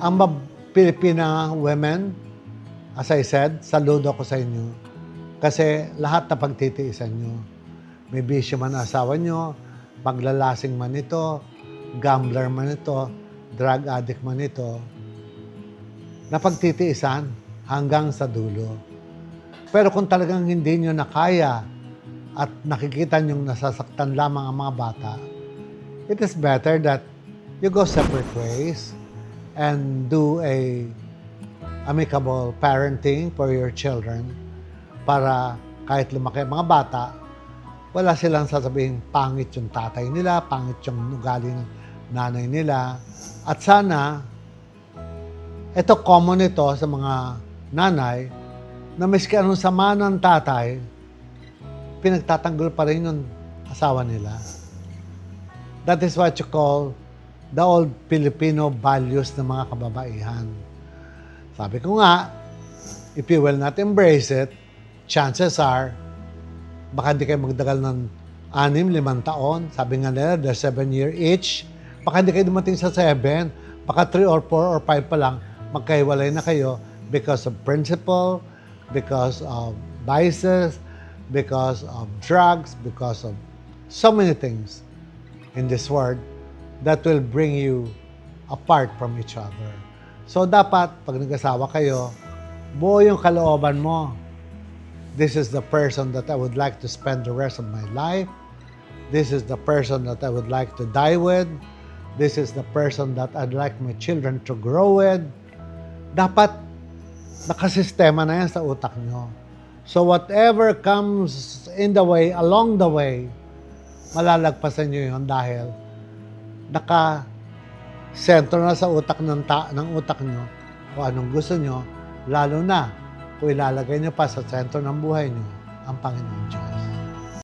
Ang mab- Pilipina women, as I said, saludo ko sa inyo. Kasi lahat na pagtitiisan nyo. May bisyo man asawa nyo, paglalasing man ito, gambler man ito, drug addict man ito, na pagtitiisan hanggang sa dulo. Pero kung talagang hindi nyo na kaya at nakikita nyo nasasaktan lamang ang mga bata, it is better that you go separate ways and do a amicable parenting for your children para kahit lumaki mga bata, wala silang sasabihin pangit yung tatay nila, pangit yung ugali ng nanay nila. At sana, ito common ito sa mga nanay na miski anong sama ng tatay, pinagtatanggol pa rin yung asawa nila. That is what you call the old Filipino values ng mga kababaihan. Sabi ko nga, if you will not embrace it, chances are, baka di kayo magdagal ng anim, limang taon. Sabi nga nila, they're seven year each. Baka di kayo dumating sa seven. Baka three or four or five pa lang, magkahiwalay na kayo because of principle, because of vices, because of drugs, because of so many things in this world that will bring you apart from each other. So dapat, pag nag-asawa kayo, buo yung kalooban mo. This is the person that I would like to spend the rest of my life. This is the person that I would like to die with. This is the person that I'd like my children to grow with. Dapat nakasistema na yan sa utak nyo. So whatever comes in the way, along the way, malalagpasan nyo yun dahil naka sentro na sa utak ng, ta- ng utak nyo kung anong gusto nyo, lalo na kung ilalagay nyo pa sa sentro ng buhay nyo ang Panginoon Diyos.